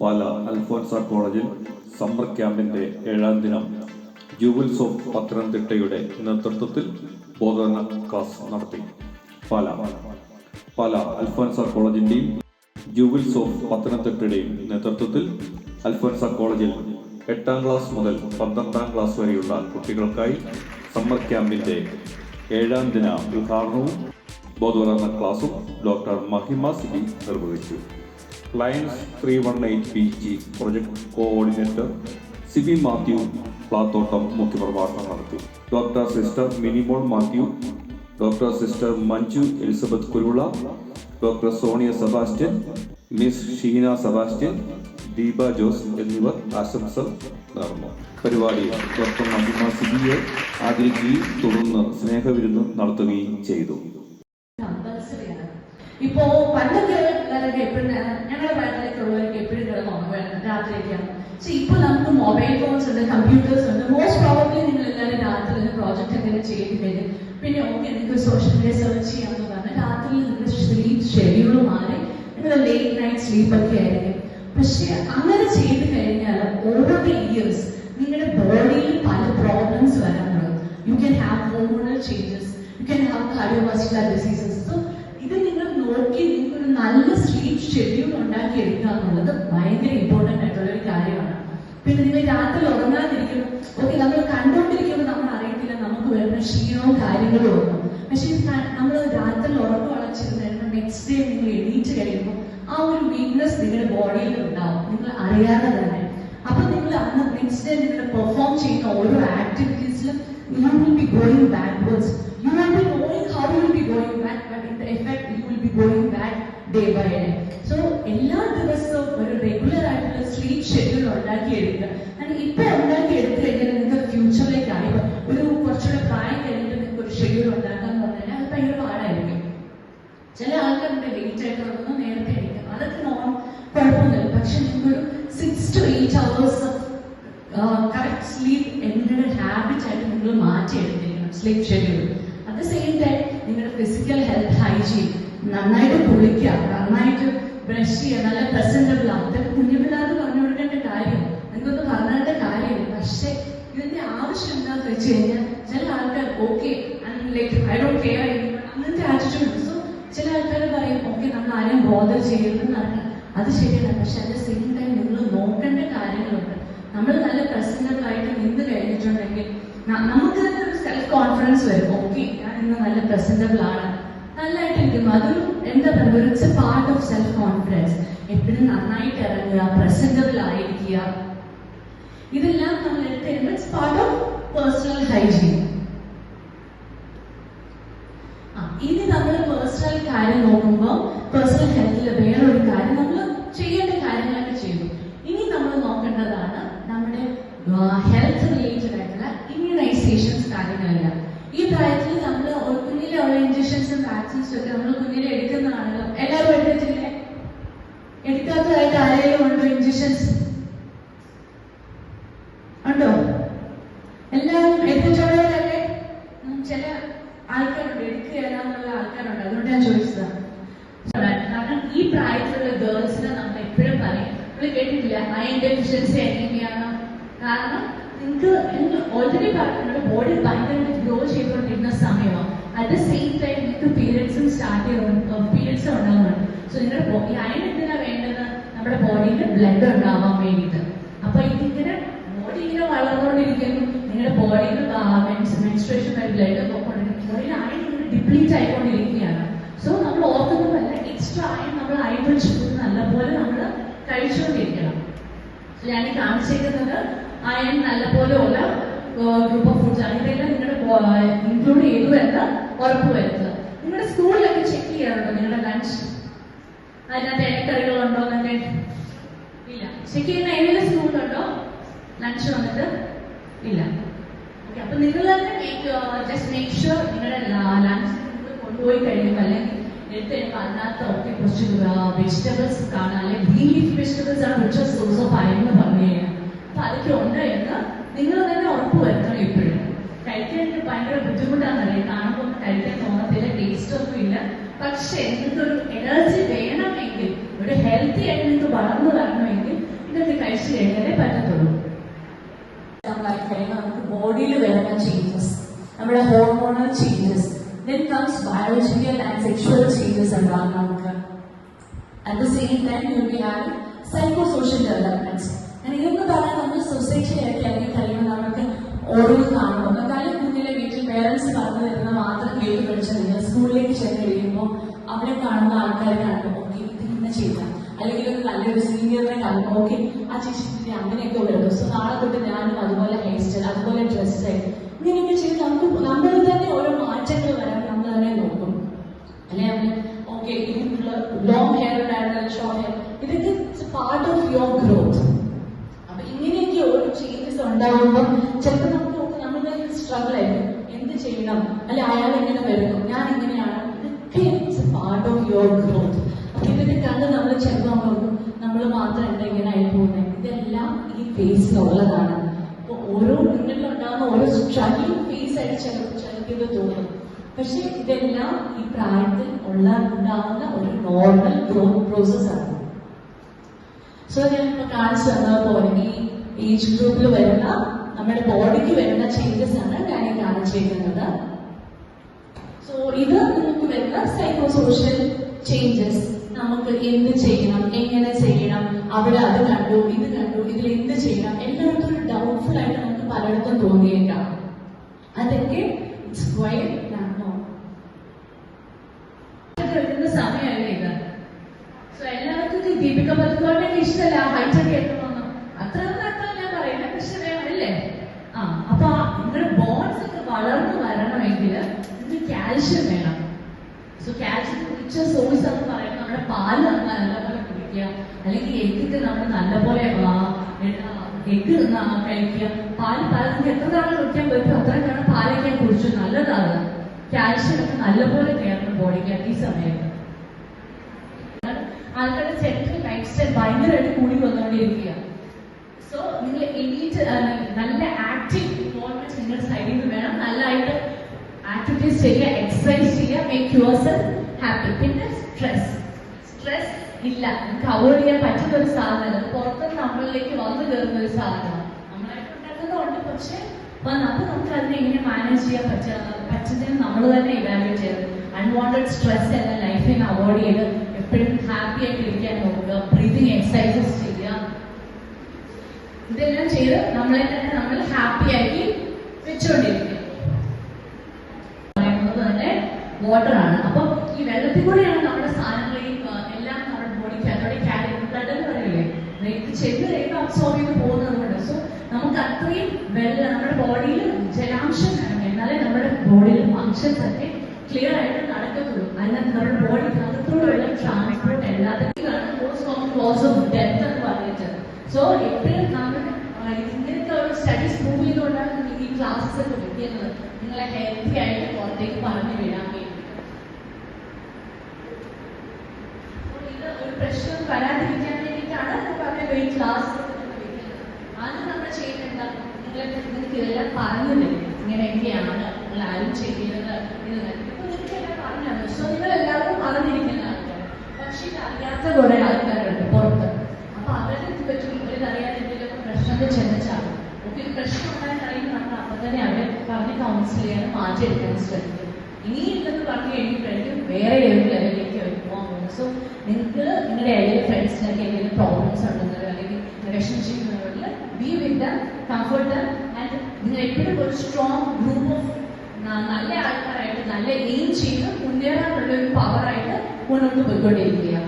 പാല അൽഫോൻസ കോളേജിൽ സമ്മർ ക്യാമ്പിന്റെ ഏഴാം ദിനം ജൂബിൽസ് ഓഫ് പത്തനംതിട്ടയുടെ നേതൃത്വത്തിൽ ബോധവന ക്ലാസ് നടത്തി. പാല. പാല അൽഫോൻസ കോളേജിന്റെയും ജൂബിൽസ് ഓഫ് പത്തനംതിട്ടയുടെയും നേതൃത്വത്തിൽ അൽഫോൻസ കോളേജിൽ എട്ടാം ക്ലാസ് മുതൽ പന്ത്രണ്ടാം ക്ലാസ് വരെയുള്ള കുട്ടികൾക്കായി സമ്മർ ക്യാമ്പിന്റെ ഏഴാം ദിന ഉദ്ഘാടനവും ബോധവൽക്കരണ ക്ലാസും ഡോക്ടർ മഹിമ സിബി നിർവഹിച്ചു. Lions three one eight P G project coordinator Sibi Mathew Plathottam മുഖ്യപ്രഭാഷണം നടത്തി. Doctor sister Minimol Mathew doctor sister Manju Elizabeth Kurula doctor Sonia Sebastian miss Sheena Sebastian Deepa Jose എന്നിവർ ആശംസ നേർന്നു. പരിപാടി ഡോക്ടർ മഹിമ സിബിയെ ആദരിക്കുകയും തുടർന്ന് സ്നേഹവിരുന്ന് നടത്തുകയും ചെയ്തു. ഇപ്പോ പണ്ടൊക്കെ പിള്ളേരൊക്കെ എപ്പോഴും ഞങ്ങളുടെ പ്രായത്തിലൊക്കെ ഉള്ളവരൊക്കെ എപ്പോഴും കിടന്ന് ഉറങ്ങുകയാണ് രാത്രിയൊക്കെയാണ് പക്ഷെ ഇപ്പൊ നമുക്ക് മൊബൈൽ ഫോൺസ് ഉണ്ട് കമ്പ്യൂട്ടേഴ്സ് ഉണ്ട്. മോസ്റ്റ് പ്രോബബ്ലി നിങ്ങൾ എല്ലാവരും രാത്രി നിന്ന് പ്രോജക്റ്റ് എങ്ങനെ ചെയ്ത് വരും പിന്നെ ഓക്കെ നിങ്ങൾക്ക് സോഷ്യൽ മീഡിയ സെർച്ച് ചെയ്യാമെന്ന് പറഞ്ഞാൽ രാത്രി നിങ്ങളുടെ സ്ലീപ്പ് ഷെഡ്യൂൾ മാറി നിങ്ങളുടെ ലേറ്റ് നൈറ്റ് സ്ലീപ്പ് ഒക്കെ ആയിരിക്കും. പക്ഷെ അങ്ങനെ ചെയ്ത് കഴിഞ്ഞാൽ ദ ഇയേഴ്സ് നിങ്ങളുടെ ബോഡിയിൽ പല പ്രോബ്ലംസ് വരാൻ തുടങ്ങും you can have hormonal changes you can have cardiovascular diseases ഇത് നിങ്ങൾ നോക്കി നിങ്ങൾക്ക് ഒരു നല്ല സ്ലീപ്പ് ഷെഡ്യൂൾ ഉണ്ടാക്കി എടുക്കുക എന്നുള്ളത് ഭയങ്കര ഇമ്പോർട്ടന്റ് ആയിട്ടുള്ള ഒരു കാര്യമാണ്. പിന്നെ നിങ്ങൾ രാത്രി ഉറങ്ങാതിരിക്കുന്നു ഓക്കെ നമ്മൾ കണ്ടുകൊണ്ടിരിക്കുമ്പോൾ നമ്മൾ അറിയത്തില്ല നമുക്ക് വരുന്ന ക്ഷീണവും കാര്യങ്ങളും ഒന്നും. പക്ഷെ നമ്മൾ രാത്രി ഉറപ്പ് വളച്ചിരുന്നു നെക്സ്റ്റ് ഡേ നിങ്ങൾ എണീറ്റ് കഴിയുമ്പോൾ ആ ഒരു വീക്ക്നെസ് നിങ്ങളുടെ ബോഡിയിൽ ഉണ്ടാവും. നിങ്ങൾ അറിയാതെ തന്നെ. അപ്പൊ നിങ്ങൾ അന്ന് നെക്സ്റ്റ് ഡേ നിങ്ങൾ പെർഫോം ചെയ്യുന്ന ഓരോ ആക്ടിവിറ്റീസിലും you will be going backwards you will be knowing how will will be going will be going back effect by day. So എല്ലാ ദിവസവും ഒരു റെഗുലർ ആയിട്ടുള്ള സ്ലീപ്പ് ഷെഡ്യൂൾ ഉണ്ടാക്കി എടുക്കുക and ഇപ്പൊ ഉണ്ടാക്കി എടുത്തു കഴിഞ്ഞാൽ നിങ്ങൾക്ക് ഫ്യൂച്ചറിലേക്ക് ആയി ഒരു കുറച്ചുകൂടെ പ്രായം കഴിഞ്ഞിട്ട് നിങ്ങൾക്ക് ഒരു ഷെഡ്യൂൾ ഉണ്ടാക്കുക എന്ന് പറഞ്ഞാൽ അത് ഭയങ്കര പാടായിരിക്കും. ചില ആൾക്കാരുടെ ലേറ്റ് ആയിട്ട് ഉറങ്ങുന്നു നേരത്തെ എണീക്കും. അതൊക്കെ നോക്കാം കുഴപ്പമൊന്നുമില്ല. പക്ഷെ നിങ്ങൾക്കൊരു six to eight hours correct sleep നിങ്ങളുടെ ഹാബിറ്റ് ആയിട്ട് നിങ്ങൾ മാറ്റിയെടുത്തിരിക്കണം? Sleep schedule at the same time നിങ്ങളുടെ ഫിസിക്കൽ ഹെൽത്ത് ഹൈജീൻ നന്നായിട്ട് കുളിക്കുക നന്നായിട്ട് ബ്രഷ് ചെയ്യുക നല്ല പ്രസന്റബിൾ ആവും. ഇതൊക്കെ കുഞ്ഞു പറഞ്ഞു കൊടുക്കേണ്ട കാര്യം. നിങ്ങൾക്കൊന്ന് പറഞ്ഞേണ്ട കാര്യമില്ല പക്ഷേ ഇതിന്റെ ആവശ്യം എന്താണെന്ന് വെച്ച് കഴിഞ്ഞാൽ ചില ആൾക്കാർ okay like I don't care അങ്ങനത്തെ ആറ്റിറ്റ്യൂഡ് സോ ചില ആൾക്കാർ പറയും ഓക്കെ നമ്മൾ ആരെയും ബോധർ പറഞ്ഞാൽ അത് ശരിയല്ല. പക്ഷെ അറ്റ് ദ സെയിം ടൈം നിങ്ങൾ നോക്കേണ്ട കാര്യങ്ങളുണ്ട്. നമ്മൾ നല്ല പ്രസന്റബിൾ ആയിട്ട് നിന്ന് കഴിഞ്ഞിട്ടുണ്ടെങ്കിൽ നമുക്ക് തന്നെ സെൽഫ് കോൺഫിഡൻസ് വരും. ഓക്കെ ഞാൻ ഇന്ന് നല്ല പ്രസന്റബിൾ ആണ്. നല്ലതായിട്ടിരിക്കുന്നു അതൊരു എന്താ പറയുക a part of self confidence എപ്പോഴും നന്നായിട്ട് ഇറങ്ങുക പ്രസന്റബിൾ ആയിരിക്കുക. ഇതെല്ലാം നമ്മൾ എടുത്ത് it's part of personal hygiene ഇനി നമ്മൾ പേഴ്സണൽ കാര്യം നോക്കുമ്പോൾ പേഴ്സണൽ ഹെൽത്തിൽ വേറൊരു കാര്യം നമ്മൾ ചെയ്യേണ്ട കാര്യങ്ങളൊക്കെ ചെയ്തു. ഇനി നമ്മൾ നോക്കേണ്ടതാണ് നമ്മുടെ ഹെൽത്ത് റിലേറ്റഡ് കാര്യങ്ങളെല്ലാം. ഈ പ്രായത്തിൽ നമ്മൾ കുഞ്ഞിലുള്ള ഇഞ്ചക്ഷൻസും വാക്സിൻസും ഒക്കെ നമ്മൾ കുഞ്ഞിലെ എടുക്കുന്നതാണല്ലോ എല്ലാവരും എടുത്തിട്ടില്ലേ എടുക്കാത്തതായിട്ട് ആരെങ്കിലും ഉണ്ടോ ഇഞ്ചക്ഷൻസ് ഉണ്ടോ? എല്ലാവരും എടുത്തിട്ടുള്ളവരല്ലേ ചില ആൾക്കാരുണ്ട്. എടുക്കുകയല്ല എന്നുള്ള ആൾക്കാരുണ്ട്. അതുകൊണ്ട് ഞാൻ ചോദിച്ചതാണ് കാരണം ഈ പ്രായത്തിലുള്ള ഗേൾസിനെ നമ്മൾ എപ്പോഴും പറയും. നമ്മൾ കേട്ടിട്ടില്ല. അയൺ ഡെഫിഷ്യൻസി എങ്ങനെയാണ് കാരണം നിങ്ങൾക്ക് ഓൾറെഡി പറഞ്ഞിട്ടുണ്ട് ബോഡി ഭയങ്കരമായിട്ട് ഗ്രോ ചെയ്തുകൊണ്ടിരുന്ന സമയമാണ്. അറ്റ് ദ സെയിം ടൈം നിങ്ങൾക്ക് പീരിയഡ്സും സ്റ്റാർട്ട് ചെയ്ത് പീരിയഡ്സ് ഉണ്ടാകുന്നുണ്ട് സോ നിങ്ങളുടെ അയൺ എന്തിനാ വേണ്ടത്? നമ്മുടെ ബോഡിയിൽ ബ്ലഡ് ഉണ്ടാവാൻ വേണ്ടിയിട്ട്. അപ്പൊ ഇതിങ്ങനെ ബോഡി ഇങ്ങനെ വളർന്നുകൊണ്ടിരിക്കുന്നു. നിങ്ങളുടെ ബോഡിയിൽ മെൻസ്ട്രേഷൻ ബ്ലഡ് പോയിക്കൊണ്ടിരിക്കും ബോഡിയിൽ അയൺ ഡിപ്ലീറ്റ് ആയിക്കൊണ്ടിരിക്കുകയാണ്. സോ നമ്മൾ ഓർക്കുന്നതല്ല എക്സ്ട്രാ അയൺ നമ്മൾ അയൺ ഫുഡ് നല്ലപോലെ നമ്മൾ കഴിച്ചുകൊണ്ടിരിക്കണം. ഞാൻ കാണിച്ചേക്കുന്നത് അയൺ നല്ലപോലെ ഉള്ള ഗ്രൂപ്പ് ഓഫ് ഫുഡ്സ് ആണ്. ഇതെല്ലാം നിങ്ങളുടെ ഇൻക്ലൂഡ് ചെയ്തു എന്ന് ഉറപ്പ് വരുത്തുക. നിങ്ങളുടെ സ്കൂളിലൊക്കെ ചെക്ക് ചെയ്യാറുണ്ടോ നിങ്ങളുടെ ലഞ്ച് അതിനകത്ത് ഉണ്ടോ എന്നൊക്കെ? ഇല്ല. ചെക്ക് ചെയ്യുന്ന ഏതെങ്കിലും സ്കൂളിലുണ്ടോ? ലഞ്ച് വന്നിട്ട്? ഇല്ല. ഓക്കെ അപ്പൊ നിങ്ങൾ തന്നെ ജസ്റ്റ് മേക്ക് ഷുവർ നിങ്ങളുടെ ലഞ്ച് കൊണ്ടുപോയി കഴിയുമ്പോൾ അല്ലെങ്കിൽ എടുത്ത് കഴിയുമ്പോൾ അതിനകത്ത് വെജിറ്റബിൾസ് കാണാം അല്ലെങ്കിൽ ഗ്രീൻ ലീഫ് വെജിറ്റബിൾസ് ആണ് റിച്ച് സോഴ്സ് ഓഫ് അയൺ പറഞ്ഞു കഴിഞ്ഞാൽ. ഉണ്ട് എന്ന് നിങ്ങൾ തന്നെ ഉറപ്പ് വരുത്തണം എപ്പോഴും കഴിക്കാൻ ഭയങ്കര ബുദ്ധിമുട്ടാണെന്നറിയാം. കാണുമ്പോൾ കഴിക്കാൻ തോന്നത്തില്ല ടേസ്റ്റ് ഒന്നും ഇല്ല. പക്ഷേ നിങ്ങൾക്കൊരു എനർജി വേണമെങ്കിൽ ഒരു ഹെൽത്തി ആയിട്ട് നിങ്ങൾക്ക് വളർന്നു വരണമെങ്കിൽ ഇതൊക്കെ കഴിച്ചു കഴിഞ്ഞാലേ പറ്റത്തുള്ളൂ. നമുക്ക് ബോഡിയിൽ വരുന്ന ചേഞ്ചസ് നമ്മുടെ hormonal changes comes biological and sexual changes ഉണ്ടാകും നമുക്ക്. At the same time you be have psycho social ഇതൊക്കെ പറയാൻ നമ്മൾ സൊസൈറ്റിയിലേക്ക് ഇറങ്ങി കഴിയുമ്പോൾ നമുക്ക് ഓരോ കാണുമ്പോൾ കാര്യം കുഞ്ഞിലെ വീട്ടിൽ പേരൻസ് പറഞ്ഞു തരുന്ന മാത്രം കേട്ട് പഠിച്ചില്ല സ്കൂളിലേക്ക് ചെന്ന് കഴിയുമ്പോൾ അവിടെ കാണുന്ന ആൾക്കാരെ കാണുമ്പോൾ ഓക്കെ ഇത് ചെയ്താൽ അല്ലെങ്കിൽ ഒരു നല്ലൊരു സീനിയറിനെ കാണുമ്പോൾ ഓക്കെ ആ ചേച്ചി അങ്ങനെയൊക്കെ വരുന്നു സോ നാളെ തൊട്ട് ഞാനും അതുപോലെ ഹെയർ സ്റ്റൈൽ അതുപോലെ ഡ്രസ് സ്റ്റൈൽ ഇങ്ങനെയൊക്കെ ചെയ്ത് നമുക്ക് നമ്മൾ തന്നെ ഓരോ മാറ്റങ്ങൾ വരാൻ നമ്മൾ തന്നെ നോക്കും. അല്ലെ? ഓക്കെ ഇതിനുള്ള ലോങ് ഹെയർ ഉണ്ടായിരുന്ന ഷോർട്ട് ഹെയർ ഇതൊക്കെ പാർട്ട് ഓഫ് യുവർ ഗ്രോത്ത് അപ്പൊ ഇങ്ങനെയൊക്കെ ഓരോ ചേഞ്ചസ് ഉണ്ടാകുമ്പോൾ ചിലപ്പോൾ നമുക്ക് നമ്മുടെ സ്ട്രഗിൾ ആയിരിക്കും. എന്ത് ചെയ്യണം? അല്ലെ അയാൾ എങ്ങനെ വരുന്നു ഞാൻ എങ്ങനെയാണ്? ഇതൊക്കെ പാർട്ട് ഓഫ് യുവർ ഗ്രോത്ത് ഇതൊക്കെ കണ്ട് നമ്മൾ ചിലപ്പോൾ നമ്മൾ മാത്രം എന്താ ഇങ്ങനെ ആയി പോകുന്നത് ഇതെല്ലാം ഈ ഫേസിനുള്ളതാണ് അപ്പൊ ഓരോ നിങ്ങളിലുണ്ടാകുന്ന ഓരോ സ്ട്രഗിളിങ് ഫേസ് ആയിട്ട് ചിലപ്പോൾ ഇത് തോന്നും. പക്ഷെ ഇതെല്ലാം ഈ പ്രായത്തിൽ ഉള്ള ഉണ്ടാകുന്ന ഒരു നോർമൽ ഗ്രോത്ത് പ്രോസസ് ആണ്. സോ ഞാൻ കാണിച്ചു തന്നതുപോലെ ഈ ഏജ് ഗ്രൂപ്പിൽ വരുന്ന നമ്മുടെ ബോഡിക്ക് വരുന്ന ചേഞ്ചസ് ആണ് ഞാൻ ഈ കാണിച്ചിരിക്കുന്നത്. സോ ഇത് നമുക്ക് വരുന്ന സൈക്കോ സോഷ്യൽ ചേഞ്ചസ് നമുക്ക് എന്ത് ചെയ്യണം എങ്ങനെ ചെയ്യണം അവിടെ അത് കണ്ടു ഇത് കണ്ടു ഇതിൽ എന്ത് ചെയ്യണം എല്ലായിടത്തും ഒരു ഡൗട്ട്ഫുൾ ആയിട്ട് നമുക്ക് പലയിടത്തും തോന്നിയേക്കാം. അതൊക്കെ ഇറ്റ്സ് ക്വൈറ്റ് ഇതൊക്കെ വരുന്ന സമയമല്ലേ ഇത് സോ എല്ലാവർക്കും ഈ ദീപിക പതുക്കോട്ടെ ഇഷ്ടമല്ല ഹൈറ്റ് ഒക്കെ എത്തണമെന്ന് അത്ര അത്ര ഞാൻ പറയുന്നത് പക്ഷെ വേണമല്ലേ ആ അപ്പൊ നിങ്ങളുടെ ബോൺസ് ഒക്കെ വളർന്നു വരണമെങ്കിൽ നിങ്ങൾക്ക് കാൽഷ്യം വേണം. സോ കാൽഷ്യം റിച്ച സോഴ്സ് എന്ന് പറയുന്നത് നമ്മുടെ പാൽ നമ്മൾ നല്ലപോലെ കുടിക്കുക. അല്ലെങ്കിൽ എഗ്ഗൊക്കെ നമ്മൾ നല്ലപോലെ എഗ്ഗ് കഴിക്കുക. പാൽ പാൽ എത്ര തവണ കുടിക്കാൻ പറ്റും അത്ര തവണ പാലൊക്കെ കുടിച്ചു. നല്ലതാണ്. കാൽഷ്യം ഒക്കെ നല്ലപോലെ കയറണം ബോഡിക്ക് ഈ സമയത്ത് ആൾക്കാരുടെ സെൻട്രൽ ലൈഫ് സ്റ്റൈൽ ഭയങ്കരമായിട്ട് കൂടി വന്നുകൊണ്ടിരിക്കുക. സോ നിങ്ങൾ എണീറ്റ് നല്ല ആക്റ്റീവ് ഇൻവോൾവ്മെന്റ് നിങ്ങളുടെ സൈഡിൽ നിന്ന് വേണം. നല്ലതായിട്ട് ആക്ടിവിറ്റീസ് ചെയ്യുക എക്സസൈസ് ചെയ്യുക മേക്ക് യുവർ സെൽഫ് ഹാപ്പി പിന്നെ സ്ട്രെസ് സ്ട്രെസ് ഇല്ല. നമുക്ക് അവോയ്ഡ് ചെയ്യാൻ പറ്റുന്ന ഒരു സാധനമല്ല പുറത്ത് നമ്മളിലേക്ക് വന്നു കയറുന്ന ഒരു സാധനമാണ്. നമ്മളായിട്ട് ഉണ്ടാക്കുന്നതുകൊണ്ട് പക്ഷേ അപ്പൊ അപ്പൊ നമുക്ക് അതിനെ എങ്ങനെ മാനേജ് ചെയ്യാൻ പറ്റുക പറ്റുന്നതിന് നമ്മൾ തന്നെ ഇവാലുവേറ്റ് ചെയ്യണം. അൺവാണ്ടഡ് സ്ട്രെസ് എന്ന ലൈഫിൽ നിന്ന് അവോയ്ഡ് ചെയ്ത് എപ്പോഴും ഹാപ്പി ആയിട്ട് ഇരിക്കാൻ നോക്കുക ബ്രീതിങ് എക്സസൈസസ് ചെയ്യുക. ഇതെല്ലാം ചെയ്ത് നമ്മളെ തന്നെ നമ്മൾ ഹാപ്പി ആക്കി വെച്ചുകൊണ്ടിരിക്കുക ആണ് അപ്പൊ ഈ വെള്ളത്തിൽ കൂടെയാണ് നമ്മുടെ സാധനങ്ങളെയും എല്ലാം നമ്മുടെ ബോഡിക്ക് അതോടെ ക്യാരി ബ്ലഡ് എന്ന് പറയില്ലേ? ഇത് ചെന്ന് കഴിയുമ്പോൾ അബ്സോർബ് ചെയ്ത് പോകുന്നതുകൊണ്ട് സോ നമുക്ക് അത്രയും വെള്ളം നമ്മുടെ ബോഡിയിൽ ജലാംശം വേണം. എന്നാലേ നമ്മുടെ ബോഡിയിൽ ഫങ്ഷൻസ് ഒക്കെ ക്ലിയർ ആയിട്ട് നടക്കത്തുള്ളൂ. അല്ലാതെ നമ്മുടെ ബോഡി അകത്തോടുള്ള ട്രാൻസ്പോർട്ട് എല്ലാത്തിനും most of cause of death എന്ന് പറഞ്ഞിട്ട്. സോ എപ്പോഴും നമ്മൾ ഇങ്ങനത്തെ ഒരു സ്റ്റഡീസ് പ്രൂവ് ചെയ്തുകൊണ്ടാണ് ഈ ക്ലാസ്സസ് ഒക്കെ വെക്കുന്നത് നിങ്ങളെ ഹെൽത്തി ആയിട്ട് പുറത്തേക്ക് പറഞ്ഞു വിടാൻ വേണ്ടി അപ്പോൾ ഇത് ഒരു പ്രശ്നം വരാതിരിക്കാൻ വേണ്ടിയിട്ടാണ് ഒരു പറഞ്ഞത് ക്ലാസ് ആദ്യം നമ്മൾ ചെയ്യുന്നത് എന്താ? നിങ്ങൾ നിങ്ങൾക്ക് ഇതെല്ലാം പറഞ്ഞില്ലേ ഇങ്ങനെയൊക്കെയാണ് നിങ്ങൾ ആരും ചെയ്യുന്നത് ഇത് ഇപ്പൊ നിങ്ങൾക്ക് എല്ലാം പറഞ്ഞു സോ നിങ്ങൾ എല്ലാവരും അറിഞ്ഞിരിക്കുന്ന ആൾക്കാർ പക്ഷെ ഇത് അറിയാത്ത കുറെ ആൾക്കാരുണ്ട് പുറത്ത്. അപ്പൊ അവരുടെ ഇത് പറ്റി ഇവരറിയാതെ എന്തെങ്കിലും ഒക്കെ ഒരു പ്രശ്നം അറിയുന്ന നമ്മൾ അപ്പൊ തന്നെ അവരെ പറഞ്ഞ് കൗൺസിൽ ചെയ്യാൻ മാറ്റിയെടുക്കാൻ ശ്രമിക്കും. ഇനി ഇല്ലെന്ന് പറഞ്ഞു കഴിഞ്ഞിട്ടുണ്ടെങ്കിൽ വേറെ ഏതൊരു നിങ്ങൾക്ക് നിങ്ങളുടെ ഏതെങ്കിലും ഫ്രണ്ട്സിനൊക്കെ എന്തെങ്കിലും പ്രോബ്ലംസ് ഉണ്ടെന്നോ അല്ലെങ്കിൽ relationship be with comfort and നിങ്ങൾ എപ്പോഴും ഒരു സ്ട്രോങ് ഗ്രൂപ്പ് ഓഫ് നല്ല ആൾക്കാരായിട്ട് നല്ല എയിം ചെയ്ത് മുന്നേറാനുള്ള ഒരു പവറായിട്ട് മുന്നോട്ട് പോയിക്കൊണ്ടിരിക്കുക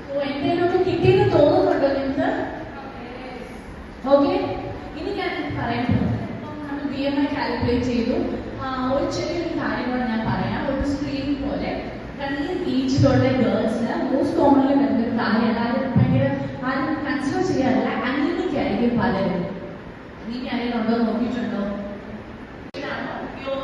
സോ എന്തെങ്കിലുമൊക്കെ കിട്ടിയെന്ന് തോന്നുന്നുണ്ടോ നിങ്ങൾക്ക് ഓക്കെ ഇനി ഞാൻ പറയാൻ പോകുന്നത് ഇപ്പം നമ്മൾ ബി എം ഐ കാൽക്കുലേറ്റ് ചെയ്തു ആ, ഒരു ചെറിയൊരു കാര്യം കൂടെ ഞാൻ പറയാം ഒരു സ്ക്രീൻ പോലെ കാരണം ഈ ഏജിലുള്ള ഗേൾസിന് മോസ്റ്റ് കോമൺലി വരുന്ന ഒരു കാര്യമാണ് ആരും ഭയങ്കര ആരും കൺസിഡർ ചെയ്യാറില്ല ആരെങ്കിലും ഉണ്ടോ എന്ന് നോക്കിയിട്ടുണ്ടോ? ഇതാണോ പ്യോർ